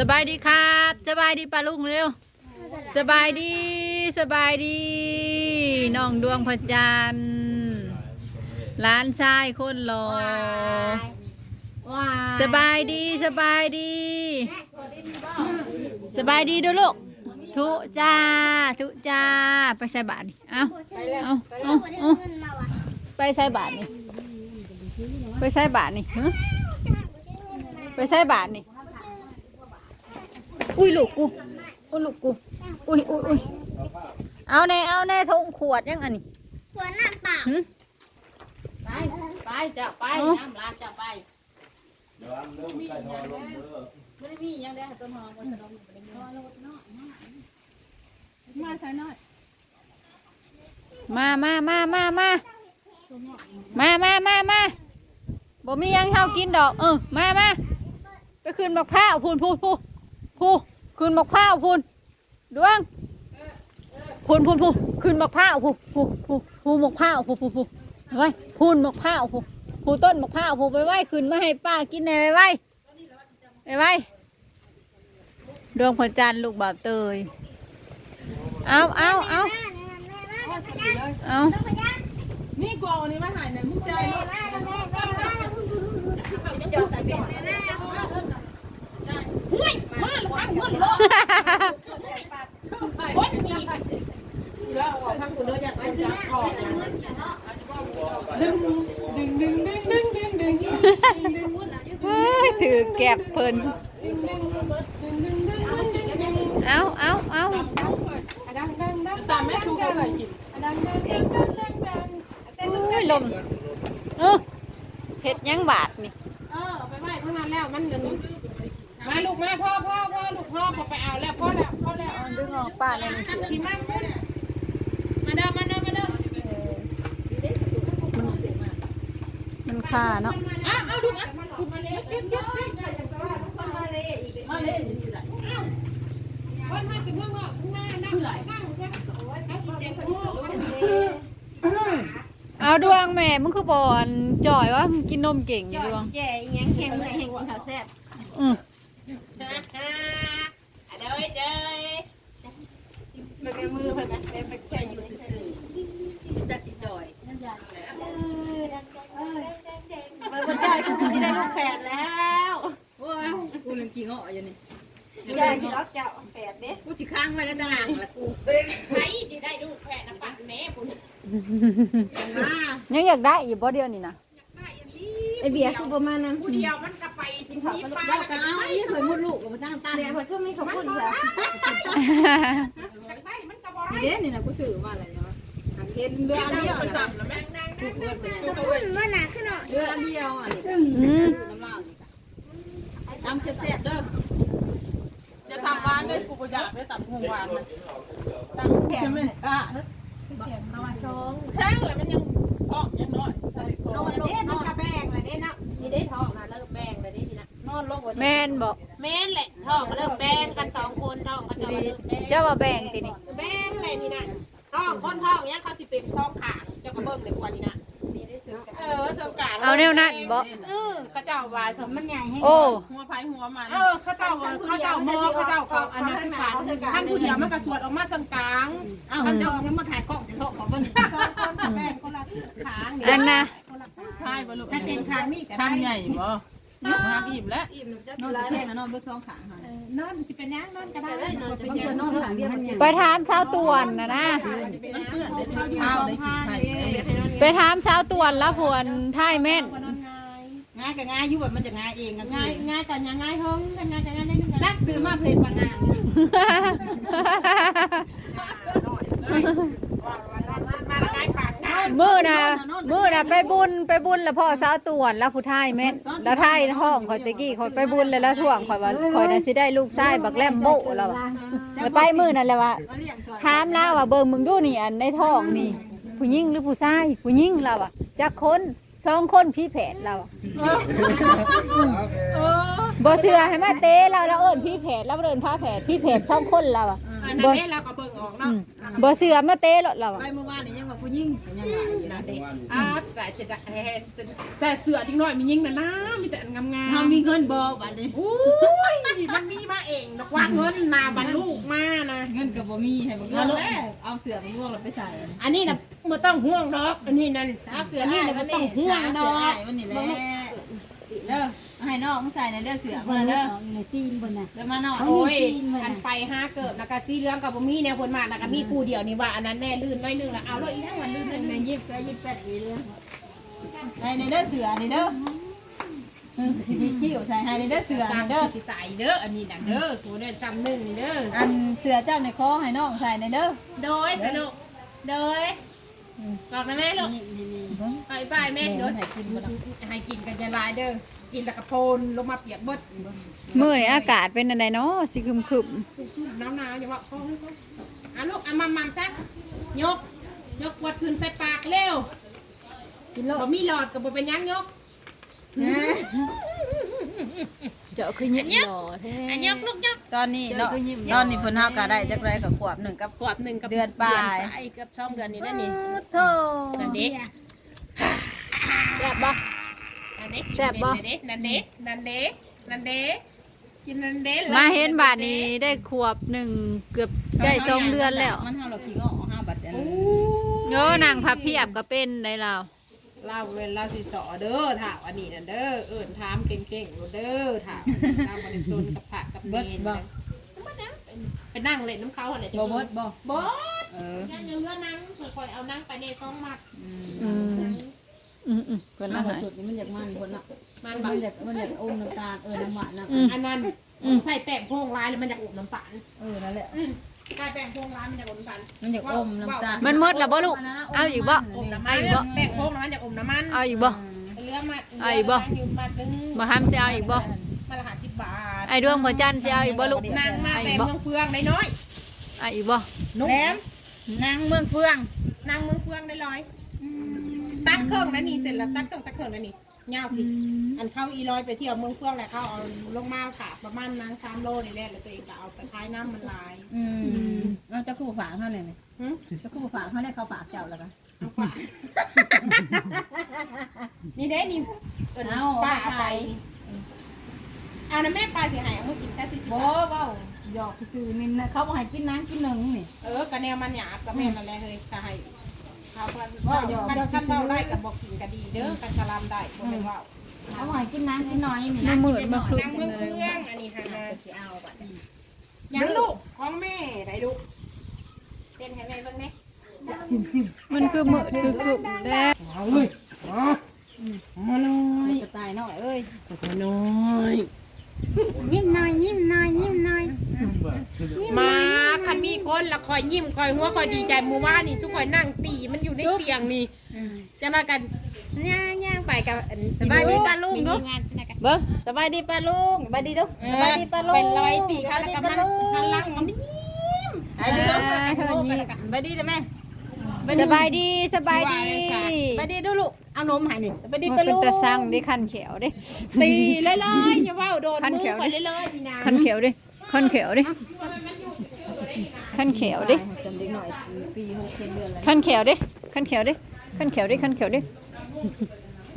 สบายดีครับสบายดีปลาลุงเร็วสบายดีสบายดีน้องดวงพระจันทร์หลานชายคนหล่อสบายดีสบายดี สบายดีเด้วยลูกทุจ้าทุจ้าไปใส่บาทนี่เอาเอาเอาไปใส่บาทนี่ไปใส่บาทนี่ไปใส่บาทนี่ อุ้ยลูกกูอุ้ยลูกกูอุ้ยอุ้ยอุ้ยเอาแน่เอาแน่ทงขวดยังอันนี้สวนน้ำเปล่าหึไปไปจะไปเอ้าน้ำร้านจะไปไม่ได้มีหยังได้ต้นหอมต้นหอมไม่ได้มีมาใส่น้อยมามามามามามามามามาบ่มีหยังเฮากินดอกเออมามาไปคืนบักพร้าวพูนพูนพูน พูนคืนบักพร้าวพูนดวงพูนพูนพูนคืนบักพร้าวพูนพูนพูนพูนบักพร้าวพูนพูนพูนไว้พูนบักพร้าวพูนพูนต้นบักพร้าวพูนไปไว้คืนมาให้ป้ากินแหน่ไปไว้ไปไว้ดวงพระจันทร์ลูกบาปเตยเอาเอาเอาเอานี่กอาอันนี้มาหายหน่อยมึงใจ ห้วยมาลูกค้าเงินรถคนนี้แล้วออกทางกูเลยอยากไปจะออดึงดึงดึงดึงดึงดึงดึงเฮ้ยถือแก็บเพิ่นเอาเอาเอาตามแม่ชูกันเลยกินเฮ้ยลมเออเห็ดยังบาทนี่เออไปไหว้เท่านั้นแล้วมันเงิน มาลูกมาพ่อพ่อพ่อลูกพ่อก็ไปเอาแล้วพ่อแล้วพ่อแล้วดึงออกป้าในหนังสือขี่มามาเด้อมาเด้อมาเด้อมันค่าเนาะอ้าวเอาลูกอะมาเลยเก็บเก็บมาเลยมาเลยอยู่ไหนมาถึงเมือว่าคุณแม่นั่งไหลนั่งแค่โอ้ยเอาเจ็บหัวเอาดวงแม่มึงคือบอนจ่อยว่ามึงกินนมเก่งอยู่ดวงแย่ยังแข็งเลยแข็งข้าวแซ่บอือ เด้อเด้อมันเป็นมือเพิ่นนะเป็นแค่อยู่ซื่อๆจัดสิจอยมันบ่ได้กูสิได้ลูกแฝดแล้วว้าวกูนึงกี่เงาะอยู่นี่ยายสิล็อกเจ้าแฝดเด้กูสิค้างไว้ในตารางละกูใครสิได้ลูกแพะน้ำปัดแม่กูมายังอยากได้อยู่บ่เดียวนี่นะไอเบียร์คือบ่มาณนำผู้เดียวมันก็ไป กินข้าวกับลูกเจ้าก็เอาอีเคยมุดลูกกับตั้งตาเบียร์เพิ่นคือมีขอบคุณค่ะไปมันก็บ่ได้เด้นี่นะกูซื้อมาอะไรเนาะเห็นเรืออันเดียวนะถูกเงินไปขอบคุณบ่น่าขึ้นเนาะเรืออันเดียวอันนี้อืมน้ำลาวนี่ค่ะน้ำแซ่บๆเด้อจะทำหวานได้กูก็อยากได้ตัดหงหวานมันตัดจะไม่ช้าข้างเลยมันยังท้องยังน้อยนอนลงนอนกระแบงเลยนี่นะนี่ได้ท้องนะเลิกแบงเลยนี่นะน อนลงแม่นบอกแม่นแหละท้องก็เลิกแบงกันสองคนท้องก็จะเลิกแบงเจ้ามาแบ่งตินี่แบงเลยนี่นะท้องคนท้องเนี้ยเขาสิเป็นท้องขางเจ้าก็เบิ่งเลยกว่านี่นะเออสงการเอาแนวนั้นบ่เออเขาเจ้าว่าสมมันใหญ่ให้โอ้ หัวไผหัวมันเออเขาเจ้าเขาเจ้ามอเขาเจ้ากับอันนั้นคือการท่านผู้เดียวมันก็สวดออกมาสังกลางท่านเจ้ายังมาถ่ายกล้องสิท้องของเพิ่นคนกับแม่คนละขางอันนะ ใช่บ่ลูกถ้าเต็มขางนี่ก็ได้ใหญ่บ่ มาอิ่มแล้วอิ่มนอนแค่นอนบ่ช่องขางค่ะนอนสิเป็นยังนอนก็ได้นอนเป็นยังนอนขางเดียวมันไปถามสาวตวนนะนะมันเปื้อนได้ข้าวได้กินไข่ไปถามสาวตวนแล้วพวนท่ายแม่นง่ายก็ง่ายอยู่แบบมันจะง่ายเองก็ง่ายง่ายกันยังง่ายเฮิงกันง่ายกันง่ายได้หนึ่งนักซื้อมาเพลงปังงาน มือนะมือนะไปบุญไปบุญแล้วพ่อสาวตวนแล้วผู้ท่ายแม่นแล้วท่ายห้องคอยตะกี้คอยไปบุญเลยแล้วท่วงคอยว่าคอยน่ะสิได้ลูกชายบักแลมโบแล้วว่ะแล้วไปมือนั่นแหละว่ามาเลี้ยงจอยถามแล้วว่าเบิ่งมึงดูนี่อันในท้องนี่ ผู้หญิงหรือผู้ชายผู้หญิงเราอะจักคน สองคนพี่แผดเราอะบ่เสือให้มาเตะเราแล้วเอิ้นพี่แผดแล้วเอิ้นผ้าแผดพี่แผดสองคนเราอะอันนั้นเราก็เบิ่งออกอืเนาะมบ่เสือมาเตะรถเราอะไปเมื่อวานนี่ยังว่าผู้หญิงเป็นยังไงนะเด็กอาแต่จะได้ใส่เสื้อทิ้งน้อยมียิงนะนะมีแต่งามงามเฮามีเงินบ่บัดนี้โอ้ยมันมีมาเองดอกว่าเงินนาบันลูกมานะเงินก็บ่มีให้บ่เอาแล้วเอาเสื้อมาลวกแล้วไปใส่อันนี้นะ ไม่ต้องห่วงดอก อันนี้นั่นเอาเสื้ออันนี้ให้นะมัไม่นต้องห่วงดอกมันนี่แหละเด้อให้น้องใส่ในเด้อเสื้อเพิ่นเด้อในตีนบนน่ะเด้อมาน้องโอ้ยอันไปห้าเกิดแล้วก็ซีเรื่องกับบ่มีเนี่ยคนมาแล้วก็มีกูเดียวนี่ว่าอันนั้นแน่ลื่นน้อยนึงแล้วเอาแล้วอีทั้งวันลื่นในยิบไปยิบแปดวีเลยให้ในเด้อเสื้อนี่เด้อยิคิ้วใส่ให้ในเด้อเสื้อตามนี่เด้เด้ออสิตายเด้ออันนี้น่ะเด้อตัวเด้อซ้ำหนึ่งเด้ออันเสื้อเจ้าในคอให้น้องใส่ในเด้อโดยสนุกโดย บอกนะแม่ลูกไปไปแม่โดยให้กินบ่ล่ะให้กินกันจะลายเด้อ กินแล้วก็โพนลงมาเปียกเบิดมื้อนี้อากาศเป็นอันใดเนาะสิครึมน้ำหนาวอย่าว่าเขาให้เขาอะลูกอะมัมมัมซะยก ยกขวดขึ้นใส่ปากเร็วกินโลบ่มีหลอดกับบ่เป็นหยังยกๆ เจ้าคือยิ้มหล่อแท้ อันยกลูกยก ตอนนี้เนาะตอนนี้เพิ่นเฮาก็ได้จักไรก็ขวบหนึ่งกับ ขวบหนึ่งกับเดือนปลายเดือนปลายเกับช่องเดือนนี้นั่นนี่โธ่นั่นเด็กแซ่บบ่ นั่นเด็กแซ่บบ่ นั่นเด็กนั่นเด็กนั่นเด็กกินนั่นเด็กมาเห็นบาดนี้ได้ขวบหนึ่งเกือบใกล้สองเดือนแล้วมันเฮาเราขี้งอเฮาบัดอันโยนางพับเพียบก็เป็นในเรา เล่าเวลาสิสอเด้อถามอันนี้นั่นเด้อเอิ้นถามเก่งๆเด้อถามตามบริสุทธิ์กับผักกับเมนนะมันนะไปนั่งเล่นน้ำเขาอะไรจะบ่เบิดบ่เบิดเออยังยังเลือนั่งค่อยๆเอานั่งไปในท้องมัดอืมอืมอืมอืมเพิ่นน้ำอาหารสุดนี่มันอยากมันคนน่ะมันมัแบบนอยากมันอยากอมน้ำตาลเออน้ำหวานน่ะอืมอันนั้นอืมใส่แป้งโพงร้ายแล้วมันจะอบน้ำตาลเออนั่นแหละ อืมใส่แป้งโพงร้ายมันจะอบน้ำตาลมันอยากอมน้ำตาลมันหมดแล้วบ่ลูกเอาอีกบ่อมน้ำมันแป้งโพงแล้วมันจะอมน้ำมันเอาอีกบ่เรือมัดเอาอีกบ่ยืมมัดนึงบ่ห้ามสิเอาอีกบ่มาละหาสิบบาทไอ้ดวงพระจันทร์สิเอาอีกบ่ลูกนางมาเอาแต่อีกบ่เมืองเฟืองได้น้อยเอาอีกบ่นุ่มแหลมนางเมืองเฟืองนางเมืองเฟืองได้ร้อยตัดเครื่องนั่นนี่เสร็จแล้วตัดเครื่องตัดเครื่องนั่นนี่ เงาผิดอันเข้าอีร้อยไปเที่ยวเมืองเฟืองแหละเขาเอาลงมาค่ะประมาณนางสามโลนี่แหละแล้วตัวเองก็เอาไปขายน้ำมันลายอืมเอาเจ้าคู่ฝากเขาเลยไหมหึเจ้าคู่ฝากเขาได้เขาฝากเจ้าแล้วกันเอาฝากนี่เด้นี่เอิ้นเอาป้าเอาไปไปเอานะแม่ปลาสิหายเอามากินแค่สี่สิบบ่บาทเว้าหยอกซื่อๆนี่นะเขาบอกให้กินน้ำกินหนึ่งนี่เออก็แนวมันหยาบก็แม่นั่นแหละเฮ้ยก็ให้เขาเพิ่นว่าว่าหยอกคันเจ้าคันเบาซื่อๆได้กับบอกกินก็ดีเด้อกันคารามได้บ่เป็นว่าเขาบอกให้กินน้ำกินน้อยนี่มันมืดมันคือนางเมืองเฟืองอันนี้ค่ะนะสิเอาบัดยังลูกของแม่ได้ลูกเต้นให้แม่เบิ่งแน่มันคือมืดคือคือแด้เอาเลยมาหน่อยจะตายน้อยเอ้ยมาหน่อย ยิ้มหน่อยยิ้มหน่อยยิ้มหน่อยมาคันมีคนละคอยยิ้มคอยหัวคอยดีใจหมู่บ้านนี่ทุกคนนั่งตีมันอยู่ในเตียงนี่จะมากันย่างย่างไปกับอันสบายดีป้าลุงมีเนาะงานใช่ไหมกันเบิ้งสบายดีป้าลุงสบายดีเด้อสบายดีป้าลุงเป็นรอยตีเขาแล้วก็มันหันหลังมันยิ้มไอ้เด้อสบายดีเด้อแม่ สบายดีสบายดีสบายดีเด้อลูกเอานมให้นี่สบายดีมันป้าเป็นลุงตะสั่งดิคันเขียวดิ ตีเลยเลยอย่าว่าโดนคันมืเขีอยวคอยเลยเลยนี่นะคันเขียวดิคันเขียวดิคันเขียวดิจำเด็กหน่อยปีหกเดือนแล้วคันเขียวดิคันเขียวดิคันเขียวดิคันเขียวดิ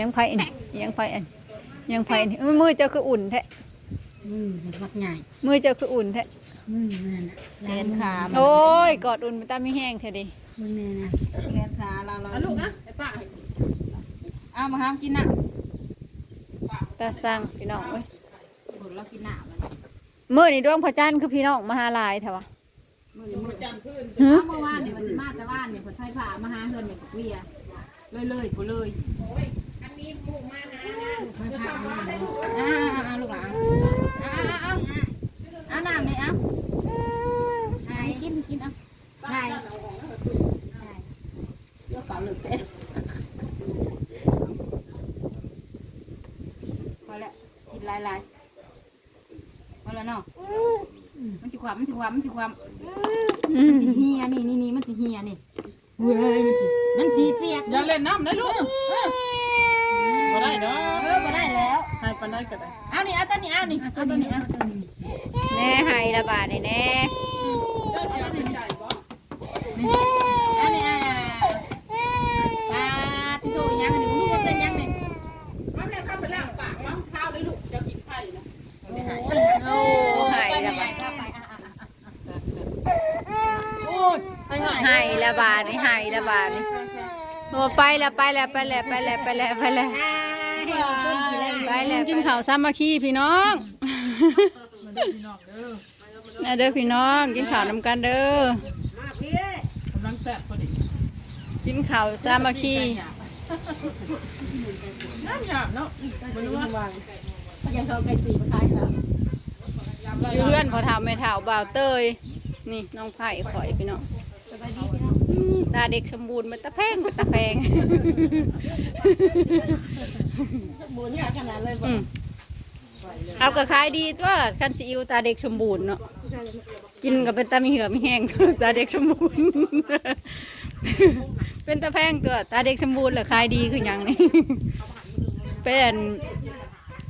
ยังไผอันยังไผอันยังไผอันเอ้ยมือเจ้าคืออุ่นแท้อืมมักใหญ่มือเจ้าคืออุ่นแท้อืมนั่นแขนขาโอ้ยกอดอุ่นมันตามไม่แห้งแท้ดิ มึงเนี่ยนะแขนขาเราเราเอาลูกนะไอ้ป้าให้เอามาห้ามกินน่ะตาสั่งพี่น้องเอ้ยบุญเรากินหน้ามันมือนี่ดวงพระจันทร์คือพี่น้องมหาลายแท้วะมือมือจันพื้นหือเมื่อวานเนี่ยมันสิมาแต่ว่านเนี่ยผลไฟผ่ามาหาเฮือนเนี่ยเวียเลยเลยกูเลยอันนี้หมู่มานะไฟผ่ามาอ่าลูกหลานอ่าเอาเอาน้ำนี่เอาใช่กินกินเอาใช่เลือกเสาหลึกเจ๊พอแล้ว กินลายลายพอแล้วเนาะมันสิความมันสิความมันสิความอืมันมสิเฮียนี่นี่นี่มันสิเฮียนี่เว้ยมันสิมันสีเปียกอย่าเล่นน้ำนะลูกมาได้เนาะเออมาได้แล้วให้ปานได้ก็ได้เอานี่เอาตัวนี้เอานี่เอาตัวนี้เอาตัวนี้แน่ให้ระบาดนี่แน่เจ้าเสียหนึ่งใหญ่บ่เอานี่เอา อ้หายแล้วบาด โอ้ยไปหาย หายแล้วบาดนี่หายล้วบาดนี่โอ้ไปล้วไปล้วไปล้วไปล้วไปล้วไปล้วไปล้วกินข้าวสามัคคีพี่น้องนะเด้อพี่น้องกินข้าวน้ำกันเด้อกำลังแซ่บพอดีกินข้าวสามัคคีน้ำหยาบเนาะบนว่ายังเขาไก่ตีมาขายครับอยู่เพื่อนพอท้าไม่เท้าบ่าวเตยนี่น้องไผ่ข่อยพี่น้องสบายดีพี่น้อง ตาเด็กสมบูรณ์มันตะแพงมันตะแพงบุญเนี่ยขนาดเลยบ่อืมเอาก็ขายดีตัวคันซีอิวตาเด็กสมบูรณ์เนาะกินกับเป็นตามีเหือมีแห้งตาเด็กสมบูรณ์ เป็นตาแพงตัวตาเด็กสมบูรณ์เหรอขายดีคือหยังนี่ เป็น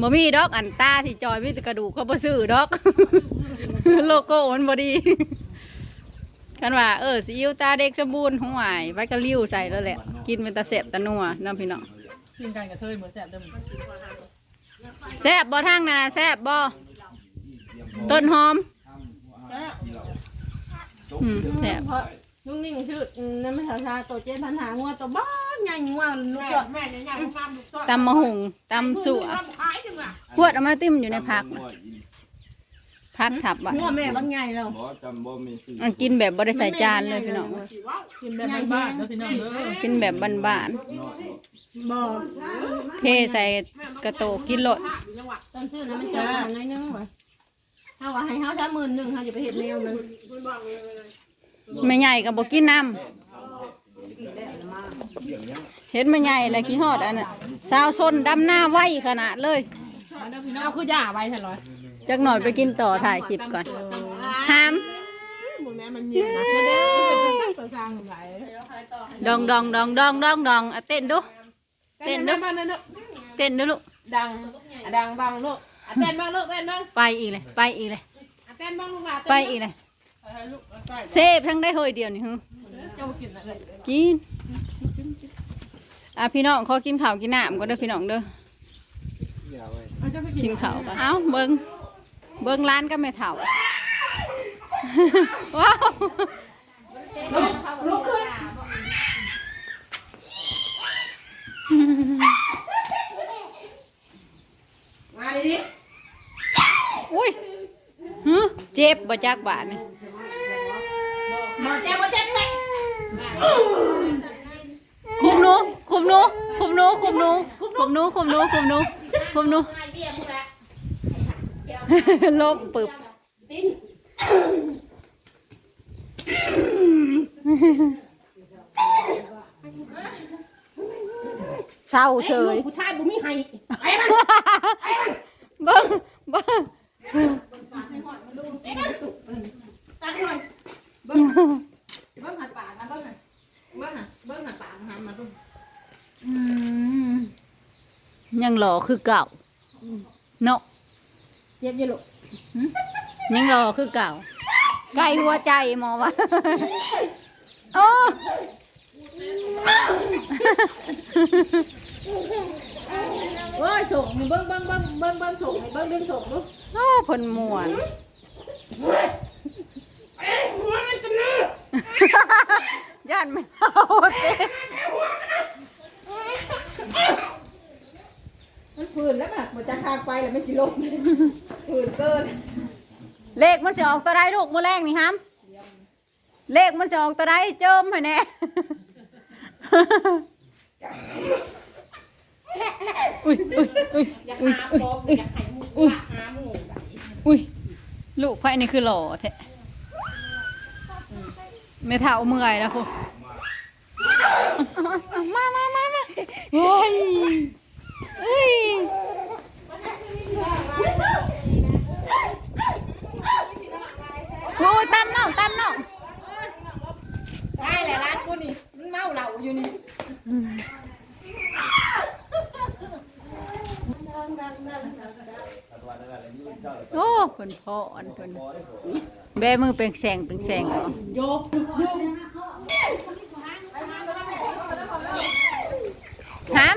บ่มีดอกอันตาที่จอยมีแต่กระดูกเขาบ่ซื้อดอก โลโก้มันบ่ดี กันว่าเออซีอิวตาเด็กสมบูรณ์หวายไว้ก็ลิ้วใส่แล้วแหละ กินเป็นตาเสบตานัวน้ำพี่น้องกินกันกับเธอเหมือนแซ่บเดิมแซ่บบ่ทางนาแซ่บบ่ต้นหอมอืมแซ่บเพราะลุงนิ่งชื่อนั่นไม่ชาโตเจ็ดพันหางัวตัวบ้านใหญ่งัวลูกแม่จอดแม่เนี่ยยังน้ำลูกต้นตำมะหุงตำสัวขายจังอะขวดเอามาติ้มอยู่ในพักน่ะ พักทับไว้งัวแม่บางใหญ่แล้วบ่จำบ่มีชื่อมันกินแบบบ่ได้ใส่จานเลยพี่น้องกินแบบบ้านๆแล้วพี่น้องเด้อกินแบบบ้านน้อยบ่บ่ๆเทใส่กระโตกกินโลดตอนซื้อนะมันเจอกันน้อยนึงว่ะถ้าว่าให้เฮาถ้าหมื่นหนึ่งเฮาจะไปเห็ดแนวมันแม่ใหญ่ก็บ่กินน้ำเห็นแม่ใหญ่แล้วขี้ฮอดอันน่ะสาวซนดำหน้าไวขนาดเลยพี่น้องคือย่าไว้ทันร้อย จักหน่อยไปกินต่อถ่ายคลิปก่อนห้ามมึงแม่มันเย็นนะไม่ได้เป็นสักตัวสร้างไหลดองดองดองดองดองดองอะเต้นดูเต้นด้วยบ้านนั่นเนาะเต้นดูลูกดังดังดังลูกเต้นบ้างลูกเต้นบ้างไปอีกเลย ไปอีกเลยเต้นบ้างลูกหลานไปอีกเลยลูกใกล้เซฟทั้งได้เฮยเดียวนี่ฮึเจ้ากินอะไรกินอะพี่น้องขอกินข้าวกินน้ำก็เด้อพี่น้องเด้อเจ้าไปกิกินนข้าวกันเอ้าเบิ่ง เบิ่งร้านก็ไม่เท่า ว้าวมาดิอุ้ยฮึเจ็บบ่จักบาดนี่มาเจ้ามาเจ้าไปคุมหนูคุมหนูคุมหนูคุมหนูคุมหนูคุมหนูคุมหนูคุมหนู ลบปึบเศร้าเฉยผู้ชายบุมีให้เบิ้งเบิ้งตั้งหน่อยเบิ้งเบิ้งหันปากนะเบิ้งหันเบิ้งหันเบิ้งหันปากหันมาดูอืมยังหล่อคือเก่าเนาะ เจ็บอยู่ลูกยังหล่อคือเก่า ไก่หัวใจหมอวะโอ้โอ้ยส่งเบิ้งเบิ้งเบิ้งเบิ้งเบิ้งส่งเบิ้งดึงส่งลูกโอ้ผลมวนหัวมันจะเนื้อย่านไม่เอาเต้ มันผื่นแล้วมันจะทางไปแล้วไม่สิลมผื่นเกิน เลขมันจะออกตัวใดลูกมือแรกนี่ฮัมเลขมันจะออกตัวใดเจิมให้แน่อุ้ยอุ้ยอุ้ยอุ้ยอุ้ยอยากให้ยอุ้ยลูกไผ่นี่คือหล่อแท้ไม่เท่าเมื่อยแล้วคุณมามามามาโอ้ย เอ้ยโอ้ยตามน้องตามน้องได้แหละร้านกูนี่ มันเมาเหล้าอยู่นี่โอ้เพิ่นพ่ออันเพิ่นแบมือเป็นแสงเป็นแสงเอาโยกโยกหาม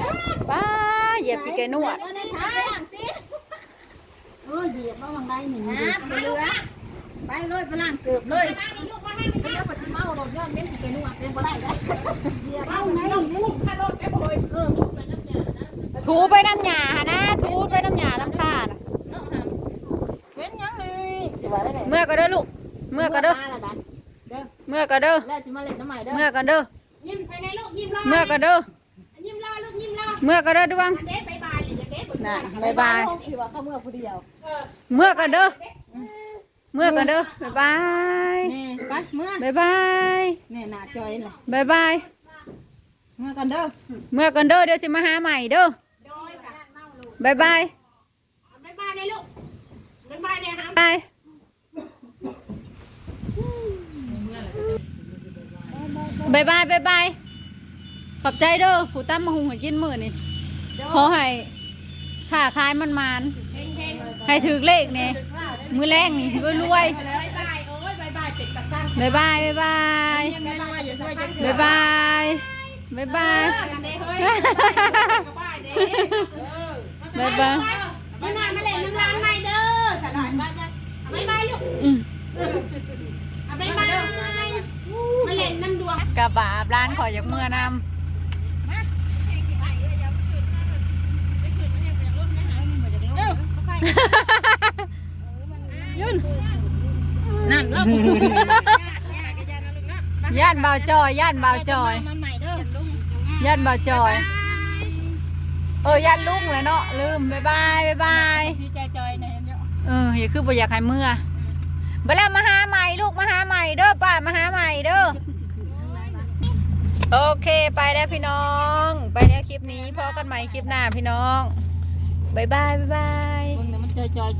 ป็นยังเหยียบกี่ใจนวดคือโลดได้ไปล้างตีนแล้วนี่เด้อป้าเหยียบกี่แกนวดมาในท้ายล้างตีนเออเหยียบมาบางได้หนึ่งนะไปเรือไปเลยไปล้างเกือบเลยมาในลูกมาให้ไปเดี๋ยวปัจจุบันเราย้อนเม้นที่แกนวดเป็นบ่ได้แล้วเอาไงลูกลูกถ้ารถแกโอยเออถูไปน้ำหยาหานะ ถูไปน้ำหยาน้ำท่าน่ะเว้นยังเลยจะว่าได้ไหนเมื่อก็เด้อลูก เมื่อก็เด้อละดันเมื่อก็เด้อแล้วจะมาเล่นน้ำใหม่เด้อเมื่อก็เด้อยิ้มไปในลูกยิ้มรอเมื่อก็เด้อ ยิ้มรอลูกยิ้มรอ เมื่อก็เด้อดวงเด็ดบายบายเลยเด็ดน่ะบ๊ายบายที่ว่าเข้าเมื่อผู้เดียวเออเมื่อก็เด้อเมื่อก็เด้อบ๊ายบายนี่ไปเมื่อบ๊ายบายนี่หน้าจอยน่ะบ๊ายบายเมื่อกันเด้อเมื่อกันเด้อเดี๋ยวสิมาหาใหม่เด้อโดยจ้ะบ๊ายบายบายบายในลูกบายบายเนี่ยฮะบายบายบายบายบาย ขอบใจเด้อผู้ตั้มมาหุงให้กินมื้อนี่ขอให้ค่าขายมันมานๆให้ถือเลขเนี่ยมือแรงนี่รวยรวยบายบายโอ้ยบายบายเป็ดตะสั่งบายบายบายบายไม่รู้ว่าอย่าช่วยจะบายบายบายบายกันเด้เฮ้ยกบายเด้เออบายบายมาหน้ามาเล่นน้ำร้านใหม่เด้อสะหน่อยบายบายบายบายลูกอืมบายบายมาเล่นน้ำดวงกระบาบร้านขออยากเมื่อนำ ยุ่นนั่นแล้วย่านเบาจอยย่านเบาจอยมันใหม่เด้อย่านเบาจอย เออย่านลุงเลยเนาะลืมบายบายบายบายที่ใจจอยเนี่ยเดี๋ยวเอออย่าคือบ่อยากให้เมื่อไปแล้วมาหาใหม่ลูกมาหาใหม่เด้อป้ามาหาใหม่เด้อโอเคไปแล้วพี่น้อง ไปแล้วคลิปนี้พอกันใหม่คลิปหน้าพี่น้องบายบายบายบายมัน จอยจอย